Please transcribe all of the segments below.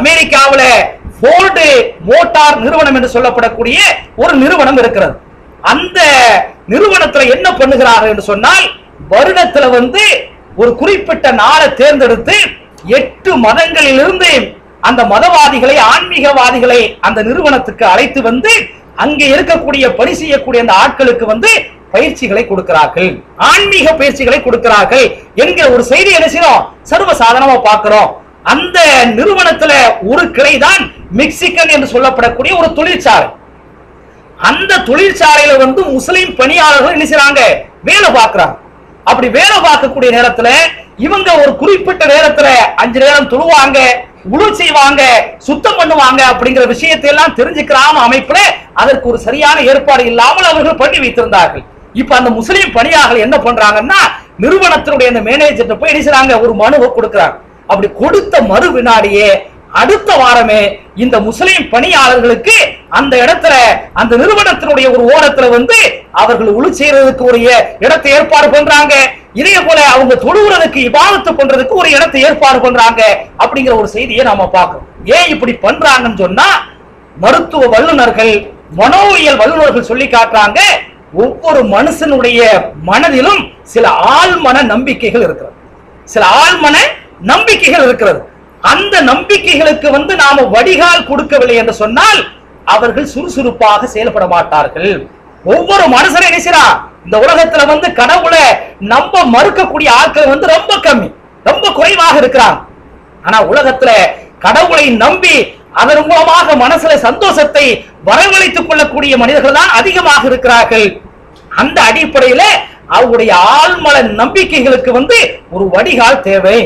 அமெரிக்காவில் board motor நிறுவனம் என்று சொல்லப்படக்கூடிய ஒரு நிறுவனம் இருக்கிறது. அந்த நிறுவனத்துல என்ன பண்ணுகிறார்கள் என்று சொன்னால் வருடத்துல வந்து ஒரு குறிப்பிட்ட நாளை தேர்ந்தெடுத்து எட்டு மதங்களிலிருந்து அந்த மதவாதிகளை ஆன்மீகவாதிகளை அந்த நிறுவனத்துக்கு அழைத்து வந்து அங்கே இருக்கக்கூடிய பணி செய்யக்கூடிய அந்த ஆட்களுக்கு வந்து பயிற்சிகளை கொடுக்கிறார்கள். ஆன்மீக பயிற்சிகளை கொடுக்கிறார்கள் என்கிற ஒரு செய்தி என்ன செய்யறோம் சர்வ சாதாரணமா பார்க்கிறோம். அந்த நிறுவனத்துல ஒரு கிளை தான் மெக்சிகன் என்று சொல்லப்படக்கூடிய ஒரு தொழிற்சாலை. அந்த தொழிற்சாலையில வந்து முஸ்லிம் பணியாளர்கள் என்ன செய்யறாங்க வேலை பார்க்கிறாங்க. அப்படி வேலை பார்க்கக்கூடிய நேரத்துல இவங்க ஒரு குறிப்பிட்ட நேரத்துல அஞ்சு நேரம் தொழுவாங்க உழு செய்வாங்க சுத்தம் பண்ணுவாங்க அப்படிங்கிற விஷயத்தை எல்லாம் தெரிஞ்சுக்கிறாம அமைப்புல அதற்கு ஒரு சரியான ஏற்பாடு இல்லாமல் அவர்கள் பண்ணி வைத்திருந்தார்கள். இப்ப அந்த முஸ்லீம் பணியாளர்கள் என்ன பண்றாங்கன்னா நிறுவனத்தினுடைய அந்த மேனேஜர்கிட்ட போய் என்ன செய்றாங்க? ஒரு மனுவை கொடுக்குறாங்க. அப்படி கொடுத்த மறு வினாடியே அடுத்த வாரமே இந்த முஸ்லிம் பணியாளர்களுக்கு அந்த இடத்துல அந்த நிறுவனத்தினுடைய ஒரு ஓரத்துல வந்து அவர்கள் ஒளி செய்யறதுக்கு ஒரு இடத்தை ஏற்பாடு பண்றாங்க. இதே போல அவங்க தொழுகிறதுக்கு இபாதத்து பண்றதுக்கு ஒரு இடத்தை ஏற்பாடு பண்றாங்க அப்படிங்கிற ஒரு செய்தியை நாம பார்க்கணும் ஏன் இப்படி பண்றாங்கன்னு சொன்னா மருத்துவ வல்லுநர்கள் மனோவியல் வல்லுநர்கள் சொல்லி காட்டுறாங்க. ஒவ்வொரு மனுஷனுடைய மனதிலும் சில ஆழ்மன நம்பிக்கைகள் இருக்கிறது. சில ஆழ்மன நம்பிக்கைகள் இருக்கிறது. அந்த நம்பிக்கைகளுக்கு வந்து நாம வடிகால் கொடுக்கவில்லை என்று சொன்னால் அவர்கள் சுறுசுறுப்பாக செயல்பட மாட்டார்கள். ஒவ்வொரு மனுஷனும் என்ன இந்த உலகத்துல வந்து கடவுளை நம்ப மறுக்கக்கூடிய ஆட்கள் வந்து ரொம்ப கம்மி ரொம்ப குறைவாக இருக்கிறாங்க. ஆனா உலகத்துல கடவுளை நம்பி அதன் மூலமாக மனசுல சந்தோஷத்தை வரவழைத்துக் கொள்ளக்கூடிய மனிதர்கள் தான் அதிகமாக இருக்கிறார்கள். அந்த அடிப்படையில அவருடைய ஆழ்மல நம்பிக்கைகளுக்கு வந்து ஒரு வடிகால் தேவை.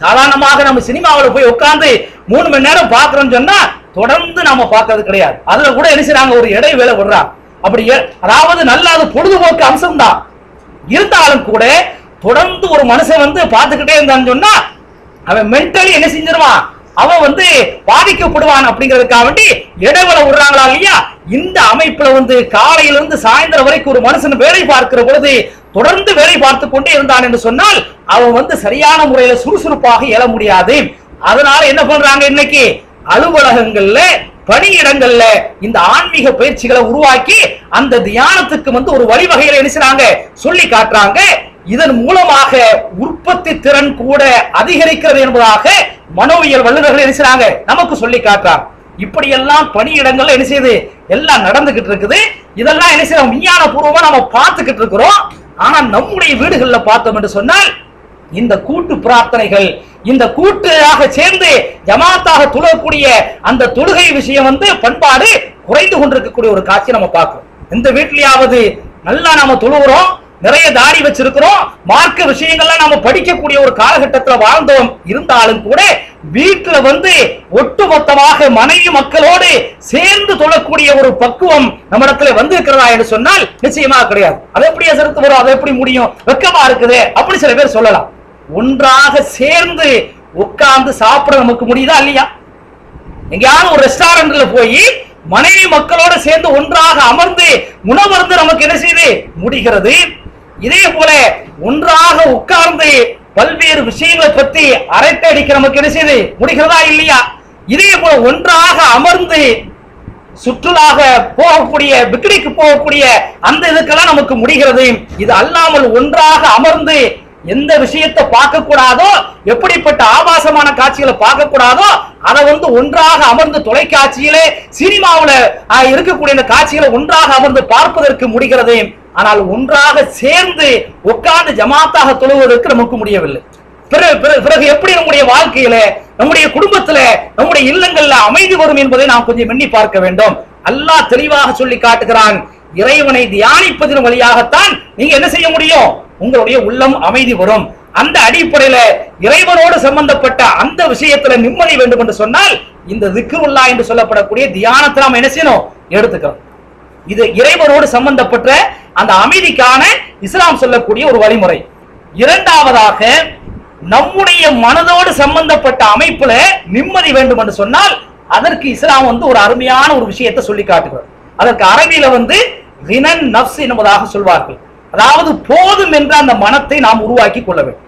சாதாரணமாக நம்ம சினிமாவில் போய் உட்காந்து மூணு மணி நேரம் பார்க்குறோம்னு சொன்னா தொடர்ந்து நாம பார்க்கறது கிடையாது. அதுல கூட என்ன செய்றாங்க? ஒரு இடைவேளை விடுறாங்க. அப்படி அதாவது நல்ல அது பொழுதுபோக்கு அம்சம் தான் இருந்தாலும் கூட தொடர்ந்து ஒரு மனுஷன் வந்து பார்த்துக்கிட்டே இருந்தான்னு சொன்னா அவன் மென்டலி என்ன செஞ்சிருவான்? அவன் வந்து பாதிக்கப்படுவான் அப்படிங்கிறதுக்காக வேண்டி இடைவேளை விடுறாங்களா இல்லையா? இந்த அமைப்புல வந்து காலையில இருந்து சாயந்தரம் வரைக்கும் ஒரு மனுஷன் வேலை பார்க்கிற பொழுது தொடர்ந்து வேலை பார்த்து கொண்டே இருந்தான் என்று சொன்னால் அவன் வந்து சரியான முறையில சுறுசுறுப்பாக இயல முடியாது. அதனால என்ன பண்றாங்க இன்னைக்கு? அலுவலகங்கள்ல பணியிடங்கள்ல இந்த ஆன்மீக பயிற்சிகளை உருவாக்கி அந்த தியானத்துக்கு வந்து ஒரு வழிவகையில என்ன சொல்லி காட்டுறாங்க. இதன் மூலமாக உற்பத்தி திறன் கூட அதிகரிக்கிறது என்பதாக மனோவியல் வல்லுநர்கள் என்ன செய்றாங்க? நமக்கு சொல்லி காட்டுறாங்க. இப்படியெல்லாம் பணியிடங்கள்ல என்ன செய்யுது? எல்லாம் நடந்துகிட்டு இருக்குது. இதெல்லாம் என்ன செய்யறோம்? விஞ்ஞான பூர்வமா நம்ம பார்த்துக்கிட்டு இருக்கிறோம். ஆனா நம்முடைய வீடுகள்ல பார்த்தோம் என்று சொன்னால் இந்த கூட்டு பிரார்த்தனைகள் இந்த கூட்டாக சேர்ந்து ஜமாத்தாக துளக்கூடிய அந்த தொழுகை விஷயம் வந்து பண்பாடு குறைந்து கொண்டிருக்கக்கூடிய ஒரு காட்சி நம்ம பார்க்கிறோம். இந்த வீட்லயாவது நல்லா நாம தொழுகிறோம் நிறைய தாடி வச்சிருக்கிறோம் மார்க்க விஷயங்கள்லாம் நாம படிக்கக்கூடிய ஒரு காலகட்டத்தில் வாழ்ந்தோம் இருந்தாலும் கூட வீட்டுல வந்து ஒட்டுமொத்தமாக மனைவி மக்களோடு சேர்ந்து தொழக்கூடிய ஒரு பக்குவம் நம்மிடத்துல வந்திருக்கிறதா என்று சொன்னால் நிச்சயமா கிடையாது. அது எப்படி எதிர்த்து வரும்? அது எப்படி முடியும்? வெக்கமா இருக்குது? அப்படி சில பேர் சொல்லலாம். ஒன்றாக சேர்ந்து உட்கார்ந்து சாப்பிட நமக்கு முடியுதா இல்லையா? எங்கேயாவது ஒரு ரெஸ்டாரண்ட்ல போய் மனைவி மக்களோட சேர்ந்து ஒன்றாக அமர்ந்து உணவருந்து நமக்கு என்ன செய்யுது முடிகிறது. இதே போல ஒன்றாக உட்கார்ந்து பல்வேறு விஷயங்களை பற்றி அரைத்த அடிக்க நமக்கு என்ன செய்து? முடிகிறதா இல்லையா? இதே போல ஒன்றாக அமர்ந்து சுற்றுலாக போகக்கூடிய பிக்னிக்கு போகக்கூடிய அந்த இதுக்கெல்லாம் நமக்கு முடிகிறது. இது அல்லாமல் ஒன்றாக அமர்ந்து எந்த விஷயத்தை பார்க்க கூடாதோ எப்படிப்பட்ட ஆபாசமான காட்சிகளை பார்க்க கூடாதோ அதை வந்து ஒன்றாக அமர்ந்து தொலைக்காட்சியிலே சினிமாவில் இருக்கக்கூடிய இந்த காட்சிகளை ஒன்றாக அமர்ந்து பார்ப்பதற்கு முடிகிறது. ஆனால் ஒன்றாக சேர்ந்து உட்கார்ந்து ஜமாத்தாக தொழுவதற்கு நமக்கு முடியவில்லை. பிறகு பிறகு- எப்படி நம்முடைய வாழ்க்கையில நம்முடைய குடும்பத்துல நம்முடைய இல்லங்கள்ல அமைதி வரும் என்பதை நாம் கொஞ்சம் எண்ணி பார்க்க வேண்டும். அல்லாஹ் தெளிவாக சொல்லி காட்டுகிறான் இறைவனை தியானிப்பதன் வழியாகத்தான் நீங்க என்ன செய்ய முடியும்? உங்களுடைய உள்ளம் அமைதி வரும். அந்த அடிப்படையில இறைவனோடு சம்பந்தப்பட்ட அந்த விஷயத்துல நிம்மதி வேண்டும் என்று சொன்னால் இந்த திக்ருல்லா என்று சொல்லப்படக்கூடிய தியானத்தை நாம் என்ன செய்யணும்? எடுத்துக்கிறோம் இது இறைவனோடு சம்பந்தப்பட்ட அந்த அமைதிக்கான இஸ்லாம் சொல்லக்கூடிய ஒரு வழிமுறை. இரண்டாவதாக நம்முடைய மனதோடு சம்பந்தப்பட்ட அமைப்புல நிம்மதி வேண்டும் என்று சொன்னால் அதற்கு இஸ்லாம் வந்து ஒரு அருமையான ஒரு விஷயத்தை சொல்லி காட்டுகிறது. அதற்கு அரபியில வந்து ரினன் நப்ஸ் என்பதாக சொல்வார்கள். அதாவது போதும் என்ற அந்த மனத்தை நாம் உருவாக்கி கொள்ள வேண்டும்.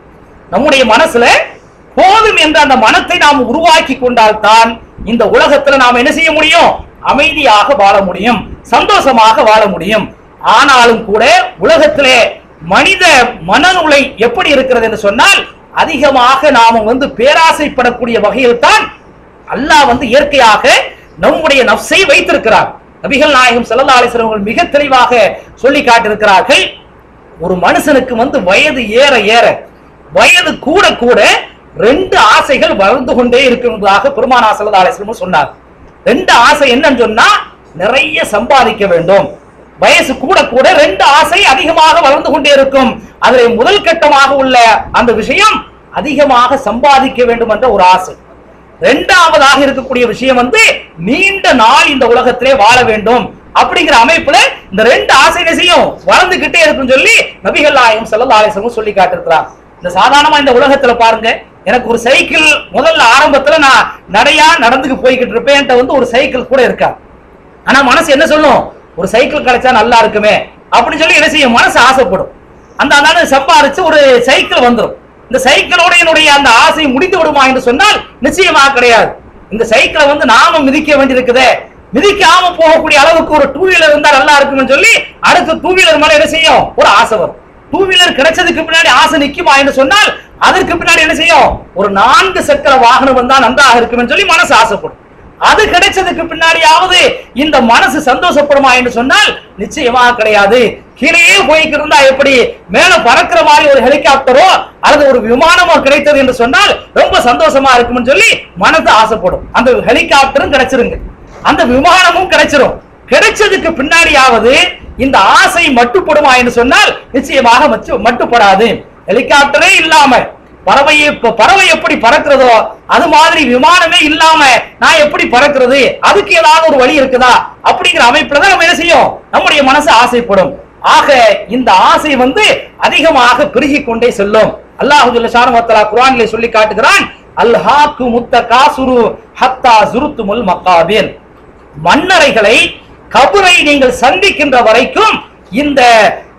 நம்முடைய மனசுல போதும் என்ற அந்த மனத்தை நாம் உருவாக்கி கொண்டால் தான் இந்த உலகத்துல நாம் என்ன செய்ய முடியும்? அமைதியாக வாழ முடியும். சந்தோஷமாக வாழ முடியும். ஆனாலும் கூட உலகத்திலே மனித மனநுலை எப்படி இருக்கிறது என்று சொன்னால் அதிகமாக நாம வந்து பேராசைப்படக்கூடிய வகையில் தான் அல்லாஹ் வந்து இயற்கையாக நம்முடைய நப்சை வைத்திருக்கிறார். நபிகள் நாயகம் செல்லல்லா அலைஹி மிக தெளிவாக சொல்லி காட்டியிருக்கிறார்கள் ஒரு மனுஷனுக்கு வந்து வயது ஏற ஏற வயது கூட கூட ரெண்டு ஆசைகள் வளர்ந்து கொண்டே இருக்கிறதாக பெருமானா ஸல்லல்லாஹு சொன்னார். ரெண்டு ஆசை என்னன்னு சொன்னா நிறைய சம்பாதிக்க வேண்டும். வயசு கூட கூட ரெண்டு ஆசை அதிகமாக வளர்ந்து கொண்டே இருக்கும். அதில் முதல் கட்டமாக உள்ள அந்த விஷயம் அதிகமாக சம்பாதிக்க வேண்டும் என்ற ஒரு ஆசை. இரண்டாவதாக இருக்கக்கூடிய விஷயம் வந்து நீண்ட நாள் இந்த உலகத்திலே வாழ வேண்டும். அப்படிங்கிற அமைப்புல இந்த ரெண்டு ஆசை செய்யும் வளர்ந்துகிட்டே இருக்கும் சொல்லி நபிகள் நாயகம் செல்லல் ஆலேசமும் சொல்லி காட்டிருக்கிறார் இந்த சாதாரணமா இந்த உலகத்துல பாருங்க எனக்கு ஒரு சைக்கிள் முதல்ல ஆரம்பத்துல நான் நடையா நடந்துக்கு போய்கிட்டு இருப்பேன் வந்து ஒரு சைக்கிள் கூட இருக்கா ஆனா மனசு என்ன சொல்லும்? ஒரு சைக்கிள் கிடைச்சா நல்லா இருக்குமே அப்படின்னு சொல்லி என்ன செய்யும்? மனசு ஆசைப்படும். அந்த அந்த சம்பாரிச்சு ஒரு சைக்கிள் வந்துடும் இந்த சைக்கிளோட என்னுடைய அந்த ஆசை முடிந்து விடுமா என்று சொன்னால் நிச்சயமா கிடையாது. இந்த சைக்கிளை வந்து நாமும் மிதிக்க வேண்டியிருக்குதே. மிதிக்காம போகக்கூடிய அளவுக்கு ஒரு டூ வீலர் இருந்தால் நல்லா இருக்கும்னு சொல்லி அடுத்து டூ வீலர் மேல என்ன செய்யும்? ஒரு ஆசை வரும். டூ வீலர் கிடைச்சதுக்கு பின்னாடி ஆசை நிற்குமா என்று சொன்னால் அதற்கு பின்னாடி என்ன செய்யும்? ஒரு நான்கு சக்கர வாகனம் வந்தால் நன்றாக இருக்கும் சொல்லி மனசு ஆசைப்படும். அது கிடைச்சதுக்கு பின்னாடியாவது இந்த மனசு சந்தோஷப்படுமா என்று சொன்னால் நிச்சயமா கிடையாது. கீழே போய்க்கு இருந்தா எப்படி? மேல பறக்கிற மாதிரி ஒரு ஹெலிகாப்டரோ அல்லது ஒரு விமானமோ கிடைத்தது என்று சொன்னால் ரொம்ப சந்தோஷமா இருக்கும்னு சொல்லி மனசு ஆசைப்படும். அந்த ஹெலிகாப்டரும் கிடைச்சிருங்க. அந்த விமானமும் கிடைச்சிரும். கிடைச்சதுக்கு பின்னாடியாவது இந்த ஆசை மட்டுப்படுமா என்று சொன்னால் நிச்சயமாக மச்சு- மட்டுப்படாது. ஹெலிகாப்டரே இல்லாம பறவை பறவை எப்படி பறக்கிறதோ அது மாதிரி விமானமே இல்லாம நான் எப்படி பறக்கிறது? அதுக்கு ஏதாவது ஒரு வழி இருக்குதா? அப்படிங்கிற அமைப்புல தான் நம்ம என்ன செய்யும்? நம்முடைய மனசு ஆசைப்படும். ஆக இந்த ஆசை வந்து அதிகமாக பெருகி கொண்டே செல்லும். அல்லாஹு சாரமத்தலா ஷானஹு சொல்லி காட்டுகிறான் அல்ஹாக்கு முத்த காசுரு ஹத்தா சுருத்துமுல் மக்காபிர் மன்னரைகளை கபரை நீங்கள் சந்திக்கின்ற வரைக்கும் இந்த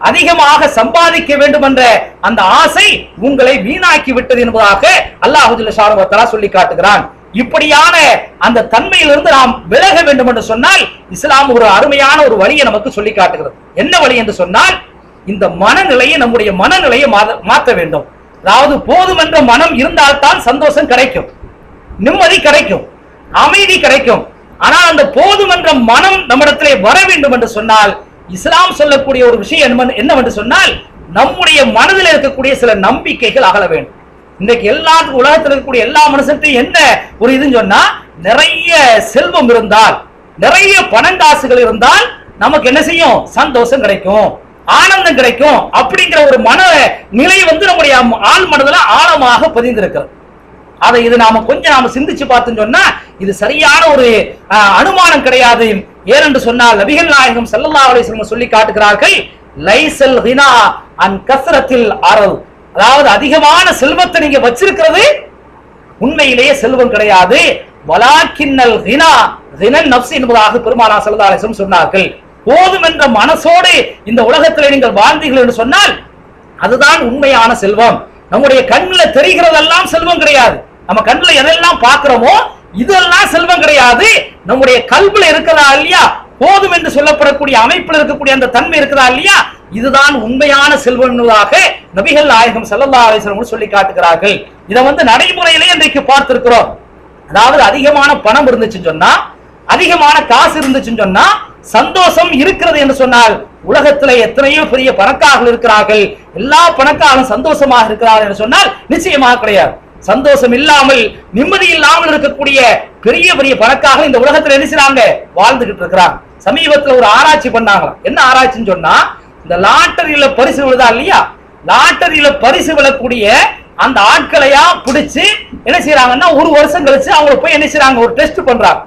அதிகமாக சம்பாதிக்க வேண்டும் என்ற அந்த ஆசை உங்களை வீணாக்கி விட்டது என்பதாக அல்லாஹு ஜல்ல சொல்லி காட்டுகிறான். இப்படியான அந்த தன்மையிலிருந்து நாம் விலக வேண்டும் என்று சொன்னால் இஸ்லாம் ஒரு அருமையான ஒரு வழியை நமக்கு சொல்லி காட்டுகிறது. என்ன வழி என்று சொன்னால் இந்த மனநிலையை நம்முடைய மனநிலையை மாத- மாற்ற வேண்டும். அதாவது போதும் என்ற மனம் இருந்தால்தான் சந்தோஷம் கிடைக்கும். நிம்மதி கிடைக்கும். அமைதி கிடைக்கும். ஆனால் அந்த போதும் என்ற மனம் நம்மிடத்திலே வர வேண்டும் என்று சொன்னால் இஸ்லாம் சொல்லக்கூடிய ஒரு விஷயம் என்ன- என்னவென்று சொன்னால் நம்முடைய மனதில் இருக்கக்கூடிய சில நம்பிக்கைகள் அகல வேண்டும். இன்னைக்கு எல்லா உலகத்தில் இருக்கக்கூடிய எல்லா மனுஷன்ட்டையும் என்ன ஒரு இதுன்னு சொன்னா நிறைய செல்வம் இருந்தால் நிறைய பணங்காசுகள் இருந்தால் நமக்கு என்ன செய்யும்? சந்தோஷம் கிடைக்கும். ஆனந்தம் கிடைக்கும். அப்படிங்கிற ஒரு மன நிலை வந்து நம்முடைய ஆள் மனதில் ஆழமாக பதிந்திருக்கிறது. அதை இது நாம கொஞ்சம் நாம சிந்திச்சு பார்த்தோம்னு சொன்னா இது சரியான ஒரு அனுமானம் கிடையாது. ஏனென்று சொன்னால் நபிகள் நாயகம் செல்லல்லா அலைஹி சொல்லி காட்டுகிறார்கள் லைசல் ஹினா அன் கசரத்தில் அரவு அதாவது அதிகமான செல்வத்தை நீங்க வச்சிருக்கிறது உண்மையிலேயே செல்வம் கிடையாது. வலாக்கின்னல் ஹினா ஹினன் நப்ஸ் என்பதாக பெருமானா ஸல்லல்லாஹு அலைஹி சொன்னார்கள். போதும் என்ற மனசோடு இந்த உலகத்திலே நீங்கள் வாழ்ந்தீர்கள் என்று சொன்னால் அதுதான் உண்மையான செல்வம். நம்முடைய கண்ணுல தெரிகிறதெல்லாம் செல்வம் கிடையாது. நம்ம கண்ணுல எதெல்லாம் பார்க்கிறோமோ இதெல்லாம் செல்வம் கிடையாது. நம்முடைய கல்வில இருக்கிறதா இல்லையா? போதும் என்று சொல்லப்படக்கூடிய அமைப்பில் இருக்கக்கூடிய அந்த தன்மை இருக்கிறதா இல்லையா? இதுதான் உண்மையான செல்வம் என்பதாக நபிகள் நாயகம் செல்லல்லா அலைஹி சொல்லி காட்டுகிறார்கள். இதை வந்து நடைமுறையிலே இன்றைக்கு பார்த்திருக்கிறோம். அதாவது அதிகமான பணம் இருந்துச்சுன்னு சொன்னா அதிகமான காசு இருந்துச்சுன்னு சொன்னா சந்தோஷம் இருக்கிறது என்று சொன்னால் உலகத்துல எத்தனையோ பெரிய பணக்காரர்கள் இருக்கிறார்கள். எல்லா பணக்காரரும் சந்தோஷமாக இருக்கிறார்கள் என்று சொன்னால் நிச்சயமாக கிடையாது. சந்தோஷம் இல்லாமல் நிம்மதி இல்லாமல் இருக்கக்கூடிய பெரிய பெரிய பணக்காக இந்த உலகத்துல என்ன செய்றாங்க? வாழ்ந்துகிட்டு இருக்கிறாங்க. சமீபத்துல ஒரு ஆராய்ச்சி பண்ணாங்க. என்ன ஆராய்ச்சின்னு சொன்னா இந்த லாட்டரியில பரிசு விழுதா இல்லையா? லாட்டரியில பரிசு விழக்கூடிய அந்த ஆட்களையா பிடிச்சு என்ன செய்யறாங்கன்னா ஒரு வருஷம் கழிச்சு அவங்கள போய் என்ன செய்றாங்க? ஒரு டெஸ்ட் பண்றாங்க.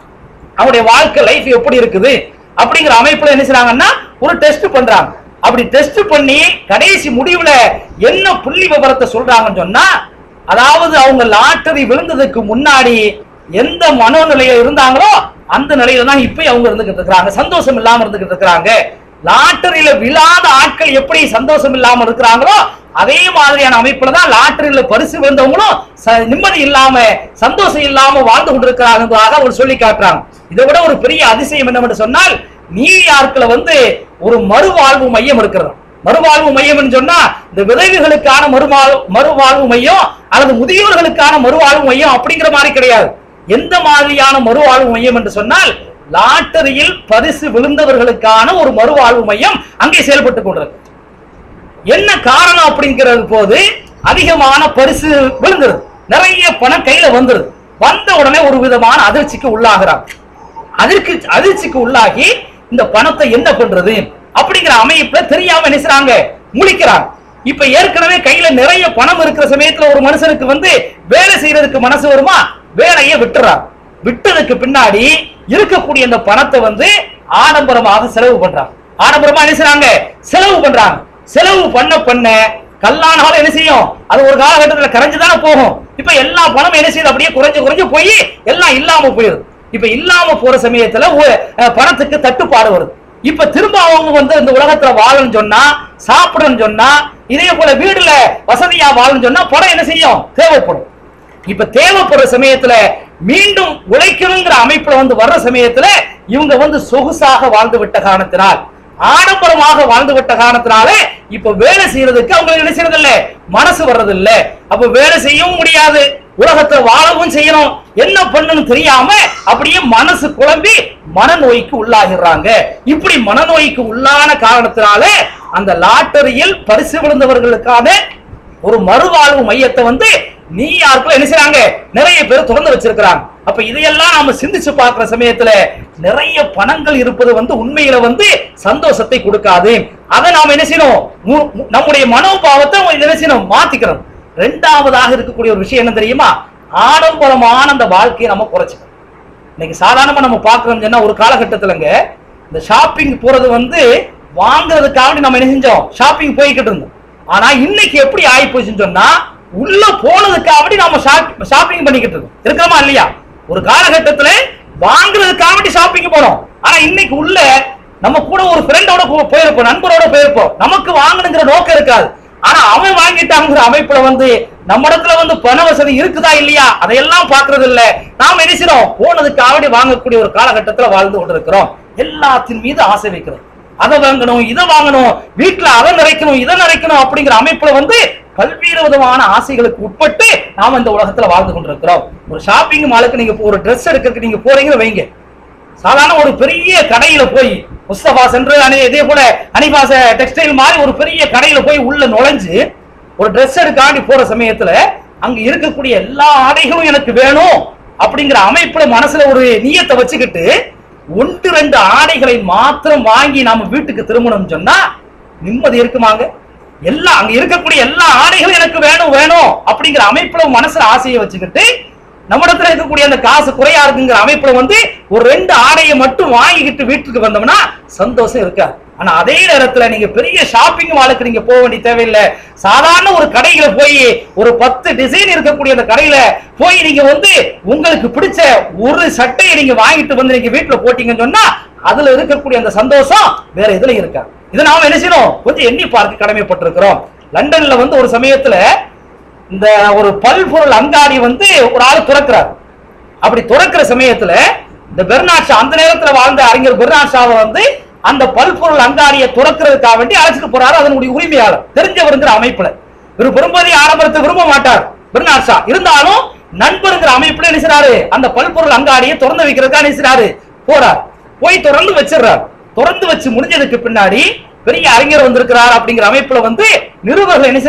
அவங்களுடைய வாழ்க்கை லைஃப் எப்படி இருக்குது? அப்படிங்கிற அமைப்புல என்ன செய்றாங்கன்னா ஒரு டெஸ்ட் பண்றாங்க. அப்படி டெஸ்ட் பண்ணி கடைசி முடிவுல என்ன புள்ளி விவரத்தை சொல்றாங்கன்னு சொன்னா அதாவது அவங்க லாட்டரி விழுந்ததுக்கு முன்னாடி எந்த மனோநிலையில இருந்தாங்களோ அந்த நிலையில தான் இப்ப அவங்க இருந்துகிட்டு இருக்கிறாங்க. சந்தோஷம் இல்லாம இருந்துகிட்டு இருக்கிறாங்க. லாட்டரியில விழாத ஆட்கள் எப்படி சந்தோஷம் இல்லாம இருக்கிறாங்களோ அதே மாதிரியான அமைப்புல தான் லாட்டரியில பரிசு விழுந்தவங்களும் ச- நிம்மதி இல்லாம சந்தோஷம் இல்லாம வாழ்ந்து கொண்டிருக்கிறாங்க அவர் சொல்லி காட்டுறாங்க. இதை விட ஒரு பெரிய அதிசயம் என்னவென்று சொன்னால் நியூயார்க்ல வந்து ஒரு மறுவாழ்வு மையம் இருக்கிறது? மறுவாழ்வு மையம் சொன்னா இந்த விதவைகளுக்கான மறுவாழ்வு மறுவாழ்வு மையம் அல்லது முதியோர்களுக்கான மறுவாழ்வு மையம் அப்படிங்கிற மாதிரி கிடையாது. எந்த மாதிரியான மறுவாழ்வு மையம் என்று சொன்னால் லாட்டரியில் பரிசு விழுந்தவர்களுக்கான ஒரு மறுவாழ்வு மையம் அங்கே செயல்பட்டு கொண்டிருக்கு என்ன காரணம் அப்படிங்கிறது போது அதிகமான பரிசு விழுந்துருது நிறைய பணம் கையில வந்துருது. வந்த உடனே ஒரு விதமான அதிர்ச்சிக்கு உள்ளாகிறார். அதிர்ச்சி அதிர்ச்சிக்கு உள்ளாகி இந்த பணத்தை என்ன பண்றது? அப்படிங்கிற அமைப்புல தெரியாம என்ன செய்றாங்க? முழிக்கிறாங்க. இப்ப ஏற்கனவே கையில நிறைய பணம் இருக்கிற சமயத்துல ஒரு மனுஷனுக்கு வந்து வேலை செய்யறதுக்கு மனசு வருமா? வேலையை விட்டுறார். விட்டதுக்கு பின்னாடி இருக்கக்கூடிய இந்த பணத்தை வந்து ஆடம்பரமாக செலவு பண்றாங்க. ஆடம்பரமா என்ன செய்றாங்க? செலவு பண்றாங்க. செலவு பண்ண பண்ண கல்லானாலும் என்ன செய்யும்? அது ஒரு காலகட்டத்துல கரைஞ்சு தானே போகும். இப்ப எல்லா பணமும் என்ன செய்யுது? அப்படியே குறைஞ்சு குறைஞ்சு போய் எல்லாம் இல்லாம போயிடும் இப்ப இல்லாம போற சமயத்துல பணத்துக்கு தட்டுப்பாடு வருது. இப்ப திரும்ப அவங்க வந்து இந்த உலகத்துல வாழணும்னு சொன்னா சாப்பிடணும் சொன்னா இதே போல வீடுல வசதியா வாழணும்னு சொன்னா பணம் என்ன செய்யும்? தேவைப்படும். இப்ப தேவைப்படுற சமயத்துல மீண்டும் உழைக்கணுங்கிற அமைப்புல வந்து வர்ற சமயத்துல இவங்க வந்து சொகுசாக வாழ்ந்து விட்ட காரணத்தினால் ஆடம்பரமாக வாழ்ந்து விட்ட காரணத்தினாலே இப்ப வேலை செய்யறதுக்கு அவங்களுக்கு என்ன செய்யறது இல்ல மனசு வர்றது இல்ல அப்ப வேலை செய்யவும் முடியாது. உலகத்தை வாழவும் செய்யணும். என்ன பண்ணணும் தெரியாம அப்படியே மனசு குழம்பி மனநோய்க்கு உள்ளாகிறாங்க இப்படி மனநோய்க்கு உள்ளான காரணத்தினாலே அந்த லாட்டரியில் பரிசு விழுந்தவர்களுக்கான ஒரு மறுவாழ்வு மையத்தை வந்து நீ யாருக்கும் என்ன செய்யறாங்க நிறைய பேர் திறந்து வச்சிருக்கிறாங்க. அப்ப இதையெல்லாம் நாம சிந்திச்சு பார்க்கிற சமயத்துல நிறைய பணங்கள் இருப்பது வந்து உண்மையில வந்து சந்தோஷத்தை கொடுக்காது. அதை நாம என்ன செய்யணும்? நம்முடைய மனோபாவத்தை என்ன செய்யணும்? மாத்திக்கிறோம் ரெண்டாவதாக இருக்கக்கூடிய ஒரு விஷயம் என்ன தெரியுமா? ஆடம்பரமான அந்த வாழ்க்கையை நம்ம குறைச்சிக்கணும். இன்னைக்கு சாதாரணமாக நம்ம பார்க்குறோம் என்ன ஒரு காலகட்டத்திலங்க இந்த ஷாப்பிங் போகிறது வந்து வாங்குறதுக்காக நம்ம என்ன செஞ்சோம்? ஷாப்பிங் போய்கிட்டு இருந்தோம். ஆனால் இன்னைக்கு எப்படி ஆகி போச்சுன்னு சொன்னால் உள்ள போனதுக்காக நம்ம ஷாப்பிங் பண்ணிக்கிட்டு இருக்கோம். இருக்கமா இல்லையா? ஒரு காலகட்டத்துல வாங்குறதுக்காக ஷாப்பிங் போனோம் ஆனா இன்னைக்கு உள்ள நம்ம கூட ஒரு ஃப்ரெண்டோட போயிருப்போம் நண்பரோட போயிருப்போம். நமக்கு வாங்கணுங்கிற நோக்கம் இருக்காது. ஆனா அவன் வாங்கிட்டாங்கிற அமைப்புல வந்து நம்ம இடத்துல வந்து பண வசதி இருக்குதா இல்லையா? அதையெல்லாம் பாக்குறது இல்ல நாம என்ன செய்றோம்? போனதுக்காக வாங்கக்கூடிய ஒரு காலகட்டத்துல வாழ்ந்து கொண்டிருக்கிறோம். எல்லாத்தின் மீது ஆசை வைக்கிறோம். அதை வாங்கணும் இதை வாங்கணும் வீட்டுல அதை நிறைக்கணும் இதை நிறைக்கணும் அப்படிங்கிற அமைப்புல வந்து பல்வேறு விதமான ஆசைகளுக்கு உட்பட்டு நாம இந்த உலகத்துல வாழ்ந்து கொண்டிருக்கிறோம். ஒரு ஷாப்பிங் மாலுக்கு நீங்க இப்போ ஒரு ட்ரெஸ் எடுக்கிறதுக்கு நீங்க போறீங்கன்னு வைங்க. சாதாரண ஒரு பெரிய கடையில போய் முஸ்தபா சென்று அணி இதே போல அனிபாச டெக்ஸ்டைல் மாதிரி ஒரு பெரிய கடையில போய் உள்ள நுழைஞ்சு ஒரு ட்ரெஸ் எடுக்காண்டி போற சமயத்துல அங்க இருக்கக்கூடிய எல்லா ஆடைகளும் எனக்கு வேணும் அப்படிங்கிற அமைப்புல மனசுல ஒரு நீயத்தை வச்சுக்கிட்டு ஒன்று ரெண்டு ஆடைகளை மாத்திரம் வாங்கி நாம வீட்டுக்கு திரும்பணும் சொன்னா நிம்மதி இருக்குமாங்க? எல்லாம் அங்க இருக்கக்கூடிய எல்லா ஆடைகளும் எனக்கு வேணும் வேணும் அப்படிங்கிற அமைப்புல மனசுல ஆசையை வச்சுக்கிட்டு நம்மிடத்துல இருக்கக்கூடிய அந்த காசு குறையா இருக்குங்கிற அமைப்புல வந்து ஒரு ரெண்டு ஆடையை மட்டும் வாங்கிக்கிட்டு வீட்டுக்கு வந்தோம்னா சந்தோஷம் இருக்காது. ஆனா அதே நேரத்துல நீங்க பெரிய ஷாப்பிங் மாலுக்கு நீங்க போக வேண்டிய தேவையில்லை. சாதாரண ஒரு கடையில போய் ஒரு பத்து டிசைன் இருக்கக்கூடிய அந்த கடையில போய் நீங்க வந்து உங்களுக்கு பிடிச்ச ஒரு சட்டையை நீங்க வாங்கிட்டு வந்து நீங்க வீட்டுல போட்டீங்கன்னு சொன்னா அதுல இருக்கக்கூடிய அந்த சந்தோஷம் வேற எதுல இருக்கா இதை நாம என்ன செய்யணும்? கொஞ்சம் எண்ணி பார்க்க கடமைப்பட்டிருக்கிறோம். லண்டன்ல வந்து ஒரு சமயத்துல இந்த ஒரு பல்பொருள் அங்காடி வந்து ஒரு ஆள் துறக்கிறார். அப்படி துறக்கிற சமயத்துல இந்த பெர்னாட்ஷா அந்த நேரத்தில் வாழ்ந்த அறிஞர் பெர்னாஷாவை வந்து அந்த பல்பொருள் அங்காடியை துறக்கிறதுக்காக வேண்டி அழைச்சிட்டு போறாரு அதனுடைய உரிமையாளர் தெரிஞ்சவருங்கிற அமைப்புல. இவர் பெரும்பதி ஆரம்பத்தை விரும்ப மாட்டார் பெர்னாட் இருந்தாலும் நண்பருங்கிற அமைப்புல என்ன செய்றாரு? அந்த பல்பொருள் அங்காடியை திறந்து வைக்கிறதுக்காக என்ன போறார். போய் தொடர்ந்து வச்சிடுறார். திறந்து வச்சு முடிஞ்சதுக்கு பின்னாடி பெரிய அறிஞர் வந்திருக்கிறார் அப்படிங்கிற அமைப்புல வந்து நிருபர்கள் என்ன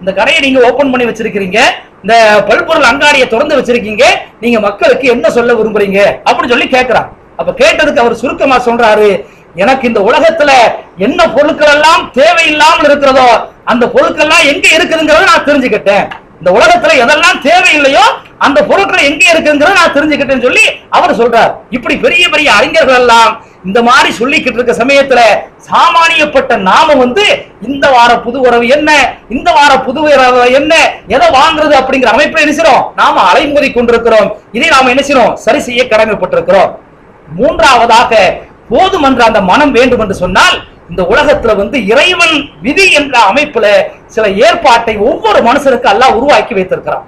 இந்த கடையை நீங்க ஓபன் பண்ணி வச்சிருக்கீங்க இந்த பல்பொருள் அங்காடியை திறந்து வச்சிருக்கீங்க. நீங்க மக்களுக்கு என்ன சொல்ல விரும்புறீங்க? அப்படின்னு சொல்லி கேட்கிறார் அப்ப கேட்டதுக்கு அவர் சுருக்கமா சொல்றாரு. எனக்கு இந்த உலகத்துல என்ன பொருட்கள் எல்லாம் தேவையில்லாமல் இருக்கிறதோ அந்த பொருட்கள் எல்லாம் எங்க இருக்குதுங்கிறத நான் தெரிஞ்சுக்கிட்டேன். இந்த உலகத்துல எதெல்லாம் தேவையில்லையோ அந்த பொருட்கள் எங்க இருக்குங்கிறத நான் தெரிஞ்சுக்கிட்டேன்னு சொல்லி அவர் சொல்றார். இப்படி பெரிய பெரிய அறிஞர்கள் எல்லாம் இந்த மாதிரி சொல்லிக்கிட்டு இருக்க சமயத்துல சாமானியப்பட்ட நாம வந்து இந்த வார புது உறவு என்ன? இந்த வார புது உறவு என்ன? எதை வாங்குறது அப்படிங்கிற அமைப்பை என்ன செய்யறோம்? நாம அலைமுறை கொண்டிருக்கிறோம். இதை நாம என்ன செய்யறோம்? சரி செய்ய கடமைப்பட்டிருக்கிறோம். மூன்றாவதாக போதும் என்ற அந்த மனம் வேண்டும் என்று சொன்னால் இந்த உலகத்துல வந்து இறைவன் விதி என்ற அமைப்புல சில ஏற்பாட்டை ஒவ்வொரு மனுஷனுக்கு அல்லாஹ் உருவாக்கி வைத்திருக்கிறான்.